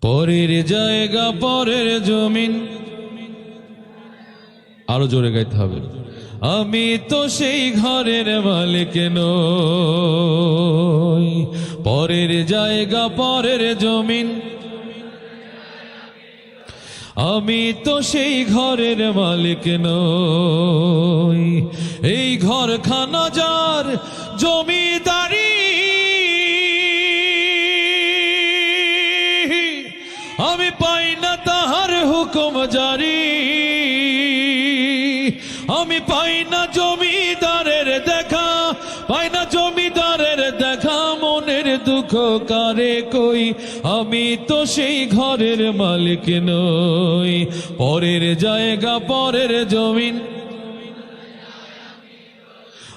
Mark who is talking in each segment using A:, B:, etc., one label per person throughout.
A: পরের জায়গা, পরের জমিন। আরও জোরে গাইতে হবে। আমি তো সেই ঘরের মালিক নই। পরের জায়গা, পরের জমিন। আমি তো সেই ঘরের মালিক নই। এই ঘর খানা আমি পাই না তাহার হুকুম জারি। আমি পাই না জমিদারের দেখা, পাই না জমিদারের দেখা, মনের দুঃখ কারে কই? আমি তো সেই ঘরের মালিক নই। পরের জায়গা, পরের জমিন।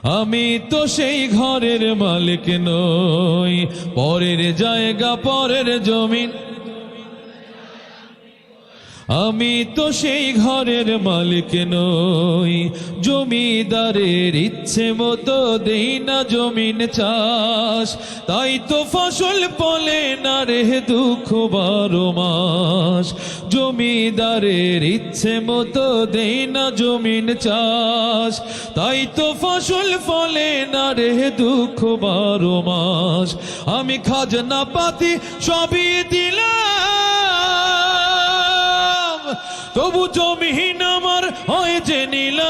A: আমি তো সেই ঘরের মালিক নই। পরের জায়গা, পরের জমিন। আমি তো সেই ঘরের মালিক নই, জমিদারের ইচ্ছে মতো দেই না জমিন চাষ। তাই তো ফসল পলে না রে দুঃখ বারো মাস। জমিদারের ইচ্ছে মতো দেই না জমিন চাষ। তাই তো ফসল ফলে না রে দুঃখ বারো মাস। আমি খাজনা পাতি সবই দিলাম। তবু জমিহীন আমার হয় যে নিলাম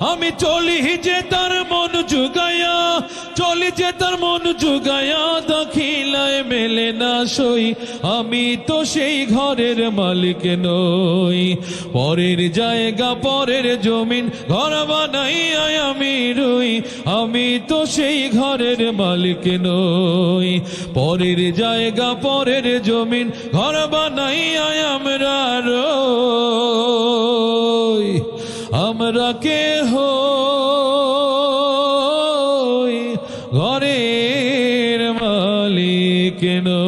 A: আমি চলি যে তার মন জুগায়া, চলি যে তার মন জুগায়া, দখিলায় মেলে না সই। আমি তো সেই ঘরের মালিক নই। পরের জায়গা, পরের জমিন, ঘর বানাইয়া আমি রই। আমি তো সেই ঘরের মালিক নই। পরের জায়গা, পরের জমিন, ঘর বানাইয়া আমরা রই। আমরা হো ঘরের মালিক নই